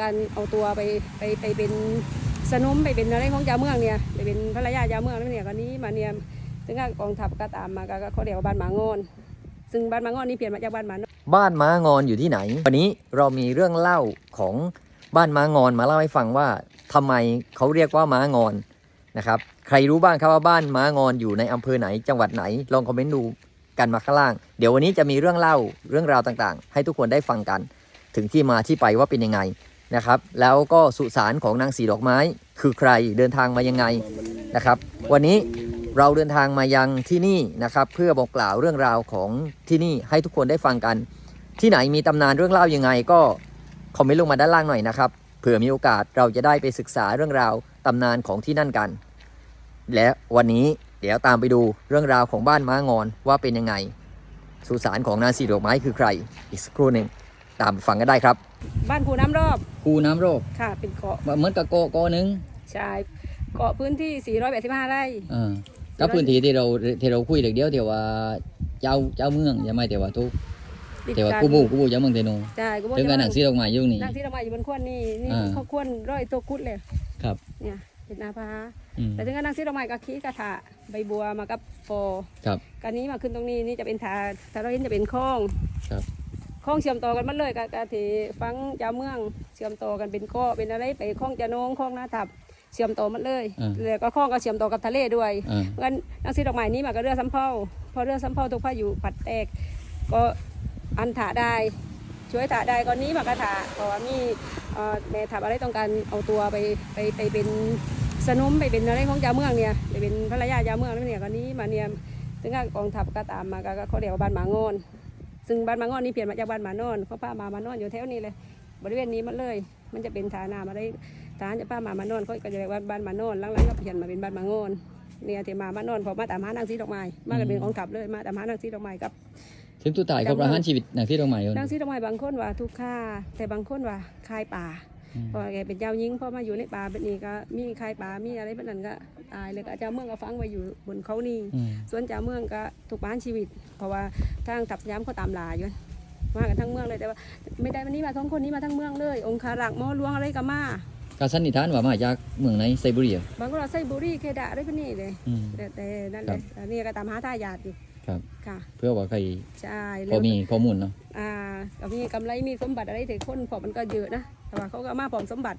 การเอาตัวไปไปไปเป็นสนมไปเป็นอะไรของเจ้าเมืองเนี่ยไปเป็นภรรยาเจ้าเมืองแล้วเนี่ยก็นี้มาเนี่ยซึ่งก็กองทัพก็ตามมาก็เขาเรียกว่าบ้านหมางอน ซึ่งบ้านหมางอนนี่เปลี่ยนมาจากบ้านหมานบ้านม้างอนอยู่ที่ไหน วันนี้เรามีเรื่องเล่าของบ้านม้างอนมาเล่าให้ฟังว่าทำไมเขาเรียกว่าม้างอนนะครับใครรู้บ้างครับว่าบ้านม้างอนอยู่ในอำเภอไหนจังหวัดไหนลองคอมเมนต์ดูกันมาข้างล่าง เดี๋ยววันนี้จะมีเรื่องเล่าเรื่องราวต่างๆ ให้ทุกคนได้ฟังกัน ถึงที่มาที่ไปว่าเป็นยังไง นะครับ แล้วก็สุสานของนางสีดอกไม้ คือใครเดินทางมายังไงนะครับ วันนี้เราเดินทางมายังที่นี่นะครับ เพื่อบอกกล่าวเรื่องราวของที่นี่ให้ทุกคนได้ฟังกัน ที่ไหนมีตำนานเรื่องเล่ายังไง ก็คอมเมนต์ลงมาด้านล่างหน่อยนะครับเผื่อมีโอกาสเราจะได้ไปศึกษาเรื่องราวตำนานของที่นั่นกัน และวันนี้เดี๋ยวตามไปดูเรื่องราวของบ้านม้างอนว่าเป็นยังไงสุสานของนางสีดอกไม้คือใครอีกสักครู่หนึ่ง ตามไปฟังกันได้ครับ บ้านภูน้ำรอบคูน้ำโรคค่ะ เป็นเกาะเหมือนกับโกโกนึงชายเกาะพื้นที่ 485 ไร่ก็พื้นที่ที่เราที่เราคุยเด็กเดียวเดี๋ยวว่าเจ้าเจ้าเมืองยังไม่แต่ว่าทุกติดแต่ว่ากันกูบูกูบูเจ้าเมืองเทนูใช่กูบอกถึงกับหนังจะซีดอกไม้อยู่นี่นางที่เรามาอยู่บนขวนนี่นี่อ่าเขาขวนร้อยตัวกุดเลยครับเนี่ยเป็นนาพาอืมแต่ถึงกับนางที่เรามากับขี้กระถาใบบัวมากับโฟครับกันนี้มาขึ้นตรงนี้นี่จะเป็นทาทาเราเห็นจะเป็นคลองครับค ลองเชื่อมต่อกันหมาเลยกับกะที่ฟังเจ้าเมืองเชื่อมต่อกันเป็นเก้อเป็นอะไรไปคลองจะนงคลองนาทับเชื่อมต่อหมันเลยอ่าแล้วก็คลองก็เชื่อมต่อกับทะเลด้วยอ่างั้นนางสีดอกไม้นี้มากับเรือสำเภาพอเรือสำเภาทุกพายุผัดแตก ก็อันถาได้ช่วยถาได้ก่อนนี้มากระถาเพราะว่ามีเอ่อแม่ทัพอะไรต้องการเอาตัวไปไปไปเป็นสนมไปเป็นอะไรของเจ้าเมืองเนี่ยไปเป็นภรรยาเจ้าเมืองแล้วเนี่ยก่อนนี้มาเนี่ยซึ่งก็กองทัพก็ตามมาก็ก็เขาเรียกว่าบ้านหมางอน ซึ่งบ้านหมางอนนี่เปลี่ยนมาจากบ้านหมานอนเขาป้ามามานอนอยู่แถวนี้เลย บริเวณนี้มันเลย มันจะเป็นฐานามาได้ฐานจะป้ามามานอนเขาก็จะเรียกว่าบ้านหมานอนหลังๆก็เปลี่ยนมาเป็นบ้านหมางอนเนี่ยที่มามานอนพอมาตามหานางสีดอกไม้มากันเป็นของขับเลยมาตามหานางสีดอกไม้กับถึงตัวตายกับประหารชีวิตนังซีดอกไม้นางสีดอกไม้บางคนว่าทุกข่าแต่บางคนว่าคายป่า เพราะว่าแกเป็นเจ้าหญิงพอมาอยู่ในป่าแบบนี้ก็มีคายป่ามีอะไรแบบนั้นก็ตายเลยก็เจ้าเมืองก็ฟังไว้อยู่บนเขานี่อืมส่วนเจ้าเมืองก็ถูกบ้านชีวิต เพราะว่าทางตับสยามเขาตามลาอยู่มากันทั้งเมืองเลยแต่ว่า ไม่ได้วันนี้มาท้องคนนี้มาทั้งเมืองเลย องคารักษ์หมอหลวงอะไรก็มากาสันนิษฐานว่ามาจากเมืองไหนไซบูเรียบางคนเราใส่บุหรีเคดะอะไรพวกนี้เลยอืมแต่แต่นั่นครัเลบยอันนี้ก็ตามหาทายาทอยู่ ครับค่ะเพื่อว่าใครใช่พแล้อวมีข้อมูลเนาะ อ่าก็มีกำไรมีสมบัติอะไรถึงคนพอมันก็เยอะนะแต่ว่าเขาก็มาพร้อมสมบัติ